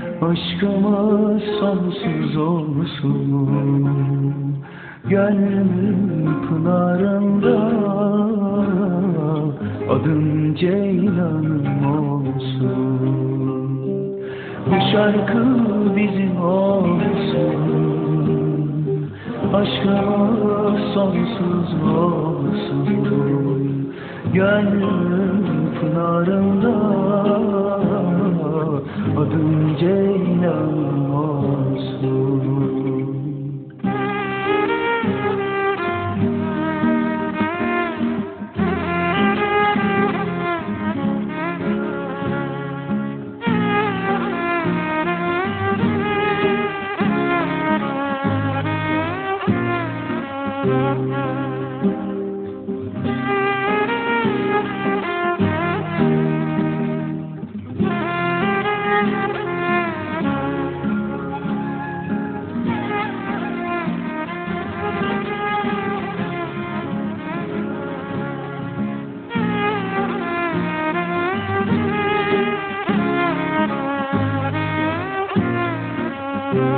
Aşkımız sonsuz olsun. Gönlümün pınarında Adım Ceylan'ım olsun. Bu şarkı bizim olsun. Aşkımız sonsuz olsun. Gönlümün pınarında Adım Ceylan olsun oh,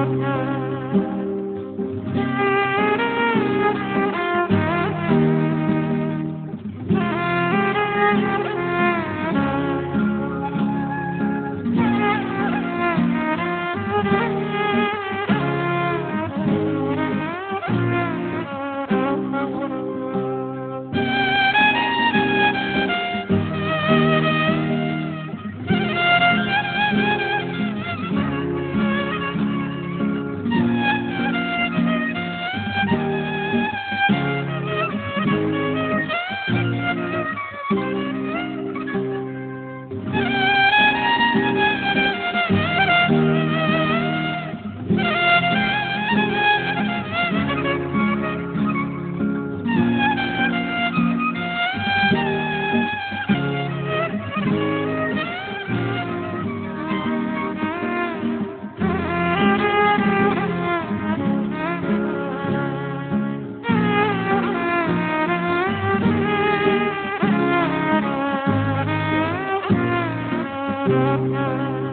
time.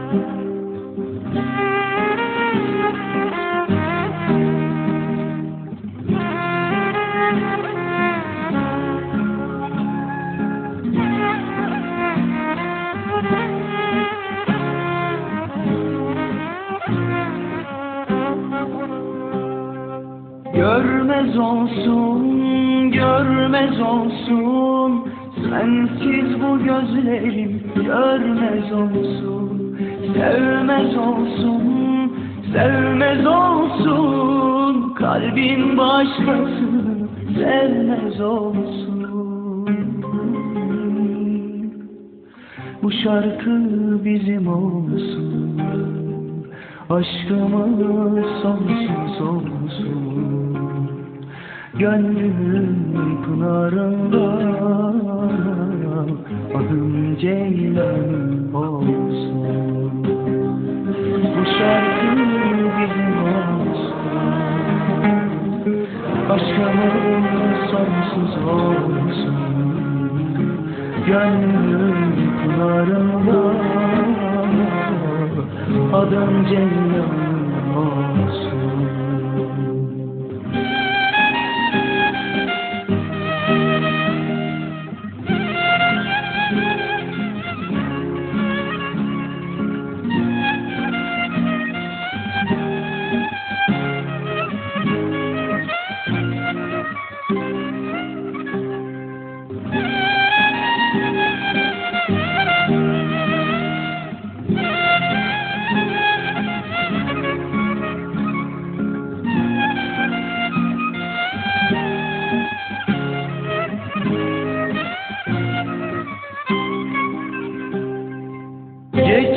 Görmez olsun, görmez olsun. Sensiz bu gözlerim görmez olsun Sevmez olsun, sevmez olsun. Kalbin başkasını sevmez olsun. Bu şarkı bizim olsun. Aşkımız sonsuz olsun. Gönlümün pınarında Adım Ceylan Aşkımız sonsuz olsun. Gönlümün pınarında Adım Ceylan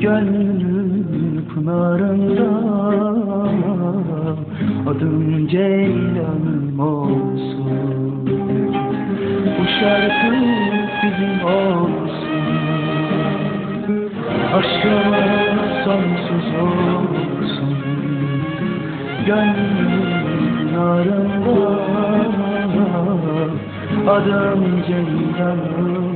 Gönlümün pınarında Adım Ceylan'ım olsun. Bu şarkı bizim olsun. Aşkımız sonsuz olsun. Gönlümün pınarında Adım Ceylan'ım